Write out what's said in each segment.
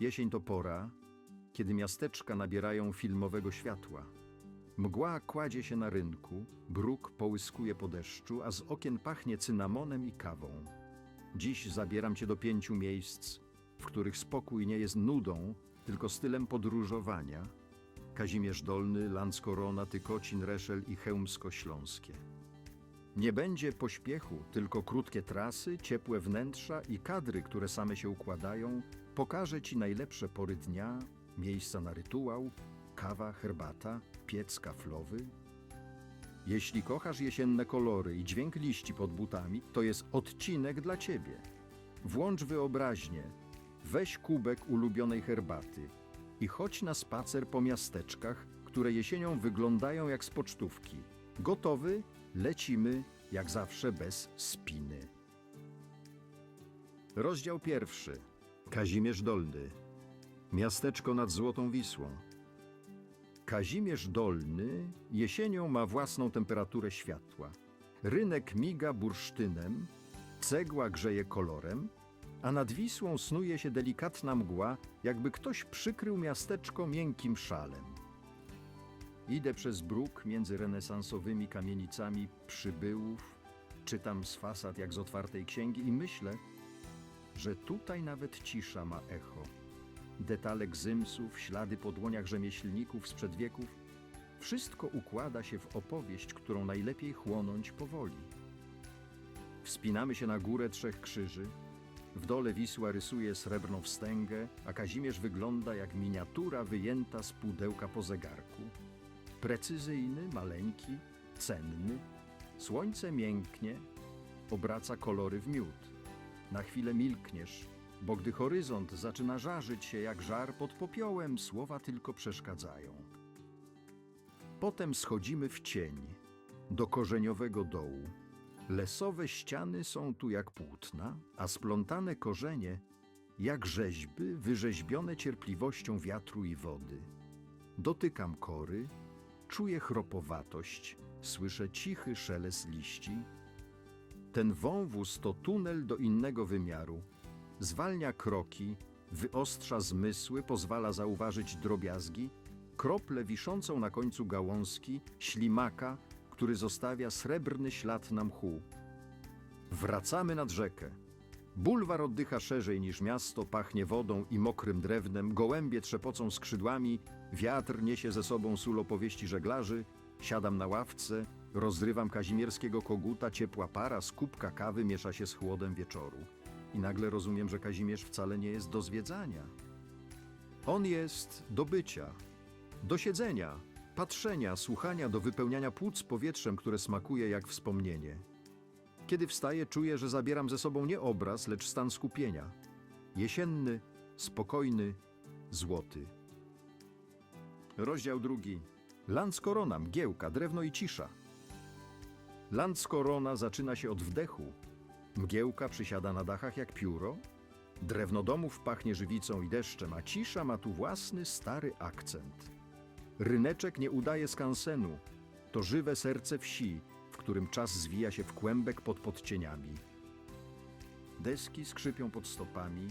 Jesień to pora, kiedy miasteczka nabierają filmowego światła. Mgła kładzie się na rynku, bruk połyskuje po deszczu, a z okien pachnie cynamonem i kawą. Dziś zabieram cię do pięciu miejsc, w których spokój nie jest nudą, tylko stylem podróżowania. Kazimierz Dolny, Landskorona, Tykocin, Reszel i Chełmsko-Śląskie. Nie będzie pośpiechu, tylko krótkie trasy, ciepłe wnętrza i kadry, które same się układają. Pokażę Ci najlepsze pory dnia, miejsca na rytuał, kawa, herbata, piec kaflowy. Jeśli kochasz jesienne kolory i dźwięk liści pod butami, to jest odcinek dla Ciebie. Włącz wyobraźnię, weź kubek ulubionej herbaty i chodź na spacer po miasteczkach, które jesienią wyglądają jak z pocztówki. Gotowy? Lecimy, jak zawsze, bez spiny. Rozdział pierwszy. Kazimierz Dolny. Miasteczko nad Złotą Wisłą. Kazimierz Dolny jesienią ma własną temperaturę światła. Rynek miga bursztynem, cegła grzeje kolorem, a nad Wisłą snuje się delikatna mgła, jakby ktoś przykrył miasteczko miękkim szalem. Idę przez bruk między renesansowymi kamienicami przybyłów, czytam z fasad jak z otwartej księgi i myślę, że tutaj nawet cisza ma echo. Detale gzymsów, ślady po dłoniach rzemieślników sprzed wieków, wszystko układa się w opowieść, którą najlepiej chłonąć powoli. Wspinamy się na górę Trzech Krzyży. W dole Wisła rysuje srebrną wstęgę, a Kazimierz wygląda jak miniatura wyjęta z pudełka po zegarku. Precyzyjny, maleńki, cenny. Słońce mięknie, obraca kolory w miód. Na chwilę milkniesz, bo gdy horyzont zaczyna żarzyć się jak żar pod popiołem, słowa tylko przeszkadzają. Potem schodzimy w cień, do korzeniowego dołu. Lesowe ściany są tu jak płótna, a splątane korzenie jak rzeźby wyrzeźbione cierpliwością wiatru i wody. Dotykam kory, czuję chropowatość, słyszę cichy szelest liści. Ten wąwóz to tunel do innego wymiaru. Zwalnia kroki, wyostrza zmysły, pozwala zauważyć drobiazgi, krople wiszącą na końcu gałązki, ślimaka, który zostawia srebrny ślad na mchu. Wracamy nad rzekę. Bulwar oddycha szerzej niż miasto, pachnie wodą i mokrym drewnem, gołębie trzepocą skrzydłami, wiatr niesie ze sobą sól opowieści żeglarzy, siadam na ławce, rozrywam kazimierskiego koguta, ciepła para z kubka kawy miesza się z chłodem wieczoru. I nagle rozumiem, że Kazimierz wcale nie jest do zwiedzania. On jest do bycia, do siedzenia, patrzenia, słuchania, do wypełniania płuc powietrzem, które smakuje jak wspomnienie. Kiedy wstaję, czuję, że zabieram ze sobą nie obraz, lecz stan skupienia. Jesienny, spokojny, złoty. Rozdział drugi. Landskorona, mgiełka, drewno i cisza. Landskorona zaczyna się od wdechu. Mgiełka przysiada na dachach jak pióro. Drewno domów pachnie żywicą i deszczem, a cisza ma tu własny, stary akcent. Ryneczek nie udaje skansenu. To żywe serce wsi, w którym czas zwija się w kłębek pod podcieniami. Deski skrzypią pod stopami,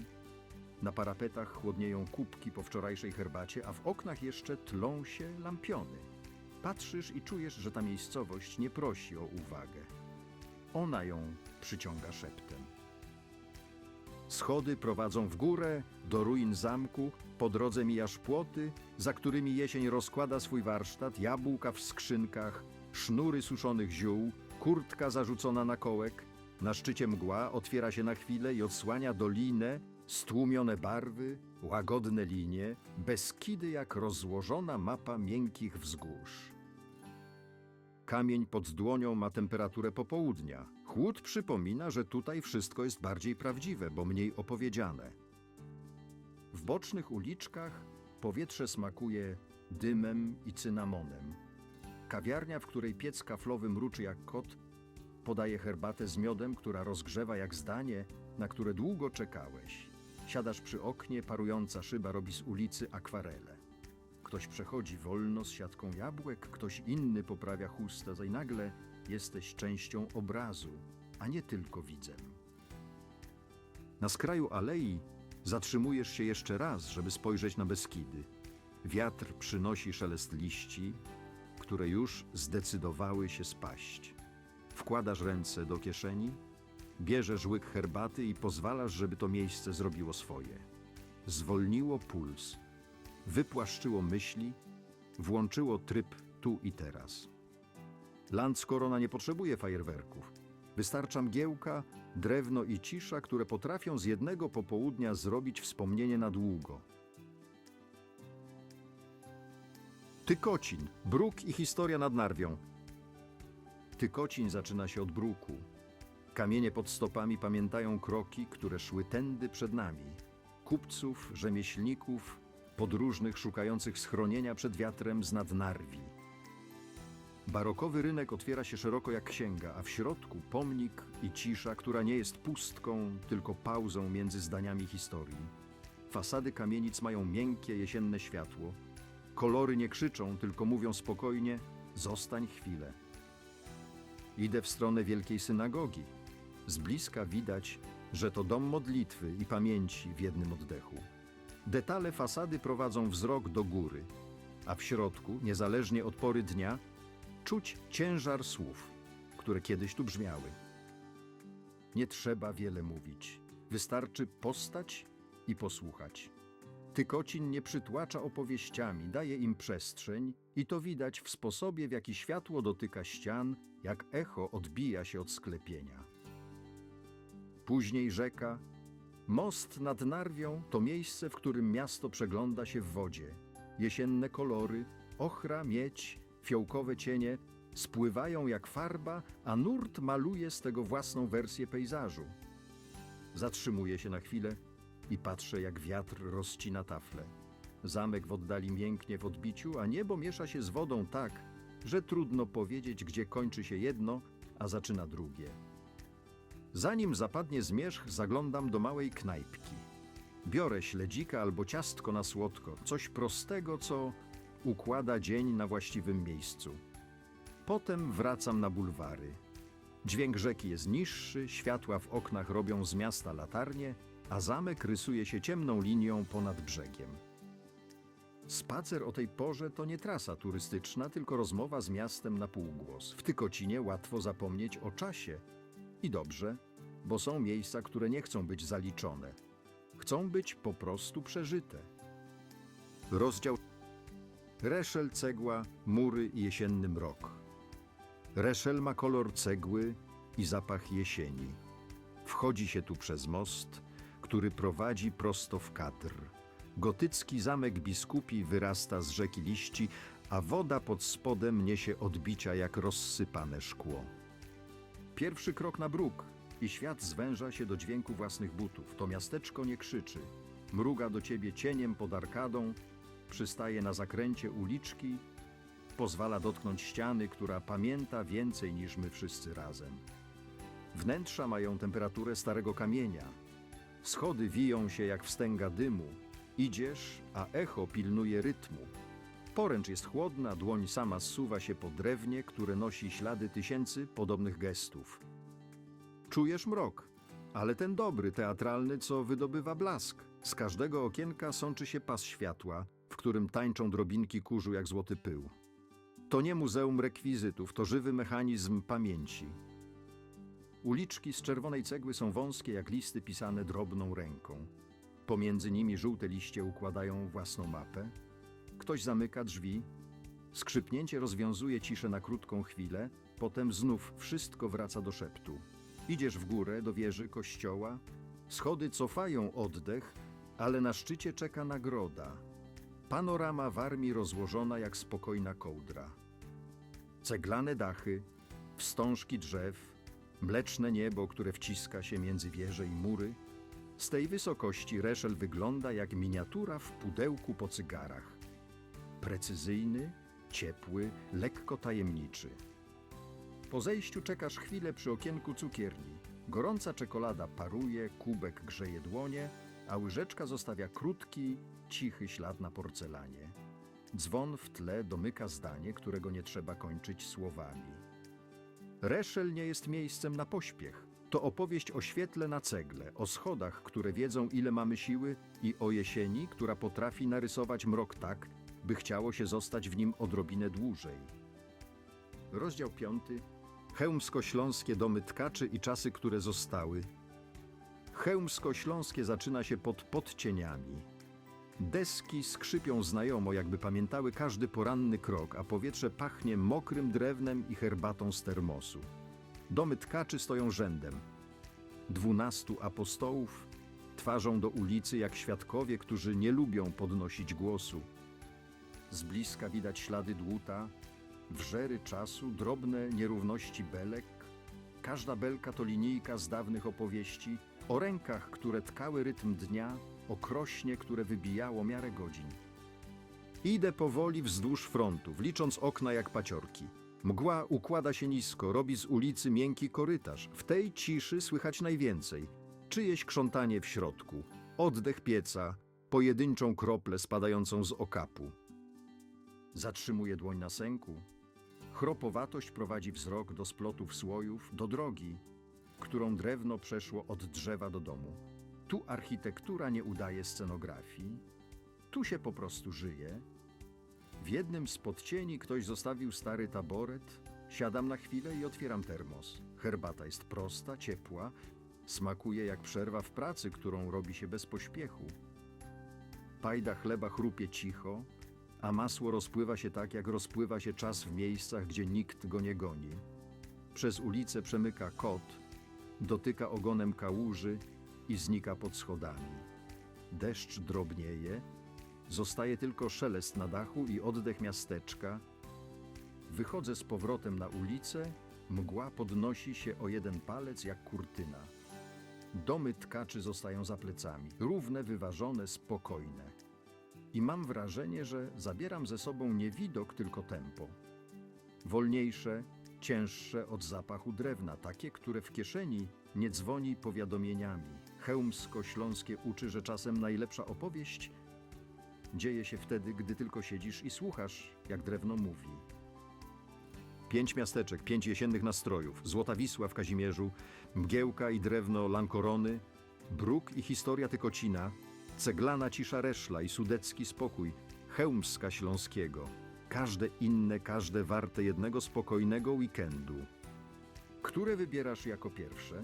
na parapetach chłodnieją kubki po wczorajszej herbacie, a w oknach jeszcze tlą się lampiony. Patrzysz i czujesz, że ta miejscowość nie prosi o uwagę. Ona ją przyciąga szeptem. Schody prowadzą w górę, do ruin zamku, po drodze mijasz płoty, za którymi jesień rozkłada swój warsztat, jabłka w skrzynkach, sznury suszonych ziół, kurtka zarzucona na kołek. Na szczycie mgła otwiera się na chwilę i odsłania dolinę, stłumione barwy, łagodne linie, beskidy jak rozłożona mapa miękkich wzgórz. Kamień pod dłonią ma temperaturę popołudnia. Chłód przypomina, że tutaj wszystko jest bardziej prawdziwe, bo mniej opowiedziane. W bocznych uliczkach powietrze smakuje dymem i cynamonem. Kawiarnia, w której piec kaflowy mruczy jak kot, podaje herbatę z miodem, która rozgrzewa jak zdanie, na które długo czekałeś. Siadasz przy oknie, parująca szyba robi z ulicy akwarele. Ktoś przechodzi wolno z siatką jabłek, ktoś inny poprawia chustę, i nagle jesteś częścią obrazu, a nie tylko widzem. Na skraju alei Zatrzymujesz się jeszcze raz, żeby spojrzeć na Beskidy. Wiatr przynosi szelest liści, które już zdecydowały się spaść. Wkładasz ręce do kieszeni, bierzesz łyk herbaty i pozwalasz, żeby to miejsce zrobiło swoje. Zwolniło puls, wypłaszczyło myśli, włączyło tryb tu i teraz. Lands Korona nie potrzebuje fajerwerków. Wystarcza mgiełka, drewno i cisza, które potrafią z jednego popołudnia zrobić wspomnienie na długo. Tykocin, bruk i historia nad Narwią. Tykocin zaczyna się od bruku. Kamienie pod stopami pamiętają kroki, które szły tędy przed nami. Kupców, rzemieślników, podróżnych szukających schronienia przed wiatrem z nadnarwi. Barokowy rynek otwiera się szeroko jak księga, a w środku pomnik i cisza, która nie jest pustką, tylko pauzą między zdaniami historii. Fasady kamienic mają miękkie jesienne światło. Kolory nie krzyczą, tylko mówią spokojnie: zostań chwilę. Idę w stronę wielkiej synagogi. Z bliska widać, że to dom modlitwy i pamięci w jednym oddechu. Detale fasady prowadzą wzrok do góry, a w środku, niezależnie od pory dnia, czuć ciężar słów, które kiedyś tu brzmiały. Nie trzeba wiele mówić, wystarczy postać i posłuchać. Tykocin nie przytłacza opowieściami, daje im przestrzeń i to widać w sposobie, w jaki światło dotyka ścian, jak echo odbija się od sklepienia. Później rzeka. Most nad Narwią to miejsce, w którym miasto przegląda się w wodzie. Jesienne kolory, ochra, miedź, fiołkowe cienie spływają jak farba, a nurt maluje z tego własną wersję pejzażu. Zatrzymuję się na chwilę i patrzę, jak wiatr rozcina tafle. Zamek w oddali mięknie w odbiciu, a niebo miesza się z wodą tak, że trudno powiedzieć, gdzie kończy się jedno, a zaczyna drugie. Zanim zapadnie zmierzch, zaglądam do małej knajpki. Biorę śledzika albo ciastko na słodko, coś prostego, co układa dzień na właściwym miejscu. Potem wracam na bulwary. Dźwięk rzeki jest niższy, światła w oknach robią z miasta latarnie, a zamek rysuje się ciemną linią ponad brzegiem. Spacer o tej porze to nie trasa turystyczna, tylko rozmowa z miastem na półgłos. W Tykocinie łatwo zapomnieć o czasie. I dobrze, bo są miejsca, które nie chcą być zaliczone. Chcą być po prostu przeżyte. Rozdział Reszel, cegła, mury i jesienny mrok. Reszel ma kolor cegły i zapach jesieni. Wchodzi się tu przez most, który prowadzi prosto w Kadr. Gotycki zamek biskupi wyrasta z rzeki liści, a woda pod spodem niesie odbicia jak rozsypane szkło. Pierwszy krok na bruk i świat zwęża się do dźwięku własnych butów. To miasteczko nie krzyczy. Mruga do ciebie cieniem pod arkadą, przystaje na zakręcie uliczki, pozwala dotknąć ściany, która pamięta więcej niż my wszyscy razem. Wnętrza mają temperaturę starego kamienia. Schody wiją się jak wstęga dymu. Idziesz, a echo pilnuje rytmu. Poręcz jest chłodna, dłoń sama zsuwa się po drewnie, które nosi ślady tysięcy podobnych gestów. Czujesz mrok, ale ten dobry, teatralny, co wydobywa blask. Z każdego okienka sączy się pas światła, w którym tańczą drobinki kurzu jak złoty pył. To nie muzeum rekwizytów, to żywy mechanizm pamięci. Uliczki z czerwonej cegły są wąskie jak listy pisane drobną ręką. Pomiędzy nimi żółte liście układają własną mapę. Ktoś zamyka drzwi. Skrzypnięcie rozwiązuje ciszę na krótką chwilę, potem znów wszystko wraca do szeptu. Idziesz w górę do wieży kościoła. Schody cofają oddech, ale na szczycie czeka nagroda. Panorama w armii rozłożona jak spokojna kołdra. Ceglane dachy, wstążki drzew, mleczne niebo, które wciska się między wieże i mury. Z tej wysokości Reszel wygląda jak miniatura w pudełku po cygarach. Precyzyjny, ciepły, lekko tajemniczy. Po zejściu czekasz chwilę przy okienku cukierni. Gorąca czekolada paruje, kubek grzeje dłonie, a łyżeczka zostawia krótki, cichy ślad na porcelanie. Dzwon w tle domyka zdanie, którego nie trzeba kończyć słowami. Reszel nie jest miejscem na pośpiech. To opowieść o świetle na cegle, o schodach, które wiedzą, ile mamy siły, i o jesieni, która potrafi narysować mrok tak, by chciało się zostać w nim odrobinę dłużej. Rozdział piąty. Chełmsko-śląskie domy tkaczy i czasy, które zostały. Chełmsko-śląskie zaczyna się pod podcieniami. Deski skrzypią znajomo, jakby pamiętały każdy poranny krok, a powietrze pachnie mokrym drewnem i herbatą z termosu. Domy tkaczy stoją rzędem. Dwunastu apostołów twarzą do ulicy jak świadkowie, którzy nie lubią podnosić głosu. Z bliska widać ślady dłuta, wrzery czasu, drobne nierówności belek. Każda belka to linijka z dawnych opowieści o rękach, które tkały rytm dnia, o krośnie, które wybijało miarę godzin. Idę powoli wzdłuż frontów, licząc okna jak paciorki. Mgła układa się nisko, robi z ulicy miękki korytarz. W tej ciszy słychać najwięcej. Czyjeś krzątanie w środku, oddech pieca, pojedynczą kroplę spadającą z okapu. Zatrzymuje dłoń na sęku. Chropowatość prowadzi wzrok do splotów słojów, do drogi, którą drewno przeszło od drzewa do domu. Tu architektura nie udaje scenografii, tu się po prostu żyje. W jednym z podcieni ktoś zostawił stary taboret. Siadam na chwilę i otwieram termos. Herbata jest prosta, ciepła, smakuje jak przerwa w pracy, którą robi się bez pośpiechu. Pajda chleba chrupie cicho, a masło rozpływa się tak, jak rozpływa się czas w miejscach, gdzie nikt go nie goni. Przez ulicę przemyka kot, dotyka ogonem kałuży i znika pod schodami. Deszcz drobnieje, zostaje tylko szelest na dachu i oddech miasteczka. Wychodzę z powrotem na ulicę, mgła podnosi się o jeden palec jak kurtyna. Domy tkaczy zostają za plecami, równe, wyważone, spokojne. I mam wrażenie, że zabieram ze sobą nie widok, tylko tempo. Wolniejsze, cięższe od zapachu drewna, takie, które w kieszeni nie dzwoni powiadomieniami. Chełmsko-śląskie uczy, że czasem najlepsza opowieść dzieje się wtedy, gdy tylko siedzisz i słuchasz, jak drewno mówi. Pięć miasteczek, pięć jesiennych nastrojów, Złota Wisła w Kazimierzu, Mgiełka i drewno Lankorony, Bruk i historia Tykocina, Ceglana cisza Reszla i Sudecki spokój, Chełmska Śląskiego. Każde inne, każde warte jednego spokojnego weekendu. Które wybierasz jako pierwsze?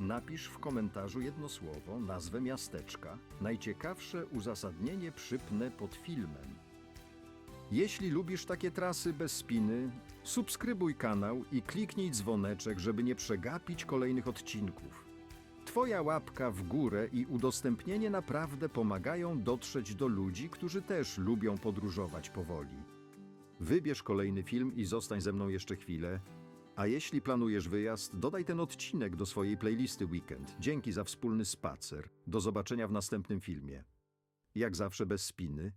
Napisz w komentarzu jedno słowo, nazwę miasteczka. Najciekawsze uzasadnienie przypnę pod filmem. Jeśli lubisz takie trasy bez spiny, subskrybuj kanał i kliknij dzwoneczek, żeby nie przegapić kolejnych odcinków. Twoja łapka w górę i udostępnienie naprawdę pomagają dotrzeć do ludzi, którzy też lubią podróżować powoli. Wybierz kolejny film i zostań ze mną jeszcze chwilę. A jeśli planujesz wyjazd, dodaj ten odcinek do swojej playlisty Weekend. Dzięki za wspólny spacer. Do zobaczenia w następnym filmie. Jak zawsze bez spiny,